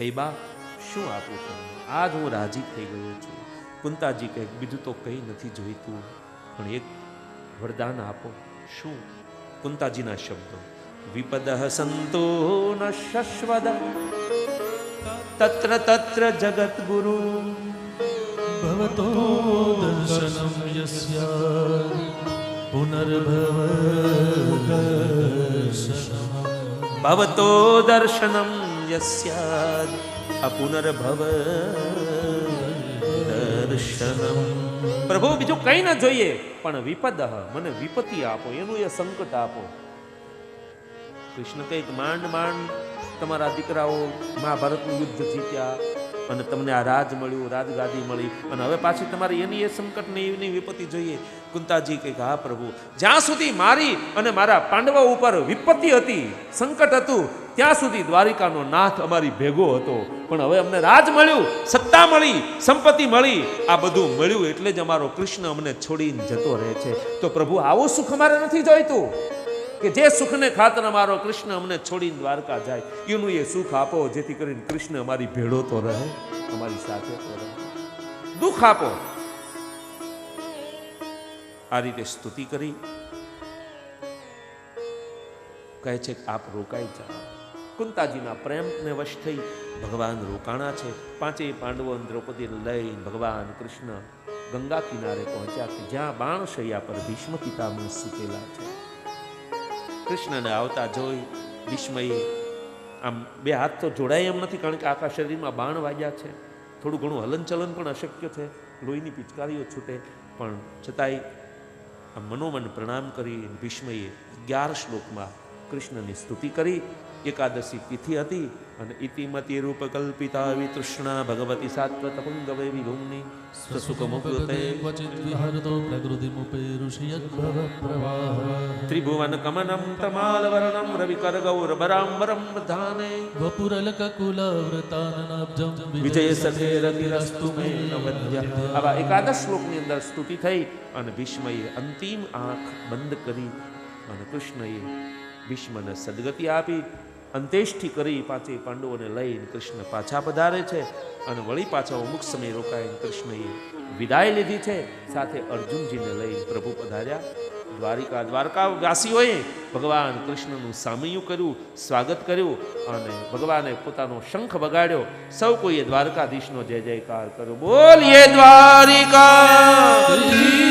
હે બા, શું આપું તમને? આજ હું રાજી થઈ ગયો છું. કુંતાજી કહે, બીજું તો કંઈ નથી જોઈતું, પણ એક વરદાન આપો. શું? કુંતાજીના શબ્દો, વિપદ સંતો ન શશ્વદ, તત્ર તત્ર જગતગુરુ ભવતો દર્શનમ યસ્ય પુનર્ભવ ભવતો દર્શનમ યસ્યાદ અપુનર્ભવ દર્શનમ પ્રભુ બીજું કંઈ ન જોઈએ, પણ વિપદ, મને વિપત્તિ આપો, એનું એ સંકટ આપો. કૃષ્ણ કંઈક માંડ માંડ, તમારા દીકરાઓ મહાભારતનું યુદ્ધ જીત્યા અને તમને આ રાજ મળ્યું, રાજગાદી મળી. અને હવે પાછી તમારે એની એ સંકટની એની વિપત્તિ જોઈએ. કુંતાજી કે, હા, પ્રભુ, જ્યાં સુધી મારી અને મારા પાંડવો ઉપર વિપત્તિ હતી, સંકટ હતું, ત્યાં સુધી દ્વારિકાનો નાથ અમારી ભેગો હતો. પણ હવે અમને રાજ મળ્યું, સત્તા મળી, સંપત્તિ મળી. આ બધું મળ્યું એટલે જ અમારો કૃષ્ણ અમને છોડીને જતો રહે છે. તો પ્રભુ, આવું સુખ અમારે નથી જોઈતું. કે જે સુખને ખાતર અમારો કૃષ્ણ અમને છોડીને દ્વારકા જાય, એનું એ સુખ આપો, જેથી કરીને કૃષ્ણ અમારી ભેળો તો રહે, અમારી સાથે તો રહે. દુઃખ આપો. આ રીતે સ્તુતિ કરી. કહે છે કે આપ રોકાઈ જાઓ. કુંતાજીના પ્રેમને વશ થઈ ભગવાન રોકાણા છે. પાંચેય પાંડવો દ્રૌપદીને લઈ ભગવાન કૃષ્ણ ગંગા કિનારે પહોંચ્યા કે જ્યાં બાણશૈયા પર ભીષ્મ પિતામાં સૂતેલા છે. કૃષ્ણને આવતા જોઈ વિસ્મયે. આમ બે હાથ તો જોડાય એમ નથી, કારણ કે આખા શરીરમાં બાણ વાગ્યા છે. થોડું ઘણું હલનચલન પણ અશક્ય છે. લોહીની પિચકારીઓ છૂટે. પણ છતાંય આ મનોમન પ્રણામ કરી ભીષ્મએ અગિયાર શ્લોકમાં કૃષ્ણની સ્તુતિ કરી. એકાદશી તિથિ હતી અને ઇતિમતિ રૂપ કલ્પિતા વિતૃષ્ણા ભગવતી સાત્વત પુંગવે વિભૂમની સ્વસુખમુપતે પ્રકૃતિમુપે ઋષિયદ્ભવ પ્રવાહ. प्रकृतिमुपेरुषि यद्भवप्रवाह ત્રિભુવન કમનમ તમાલવર્ણમ રવિકર ગૌરભરાંબરમ ધાને वपुरलककुलव्रताननाब्जं વિજય સખે રતિરસ્તુ મે નવદ્ય આવા એકાદશ શ્લોકની અંદર સ્તુતિ થઈ અને ભીષ્મએ અંતિમ આંખ બંધ કરી અને કૃષ્ણએ ભીષ્મને સદગતિ આપી અંતેષ્ઠી કરી પાંચે પાંડવોને લઈને કૃષ્ણ પાછા પધારે છે અને વળી પાછા અમુક સમય રોકાઈને કૃષ્ણએ વિદાય લીધી છે સાથે અર્જુનજીને લઈને પ્રભુ પધાર્યા દ્વારિકા, દ્વારકા વાસીઓએ ભગવાન કૃષ્ણનું સામયું કર્યું, સ્વાગત કર્યું અને ભગવાને પોતાનો શંખ વગાડ્યો. સૌ કોઈએ દ્વારકાધીશનો જય જયકાર કર્યો. બોલીએ દ્વારિકા.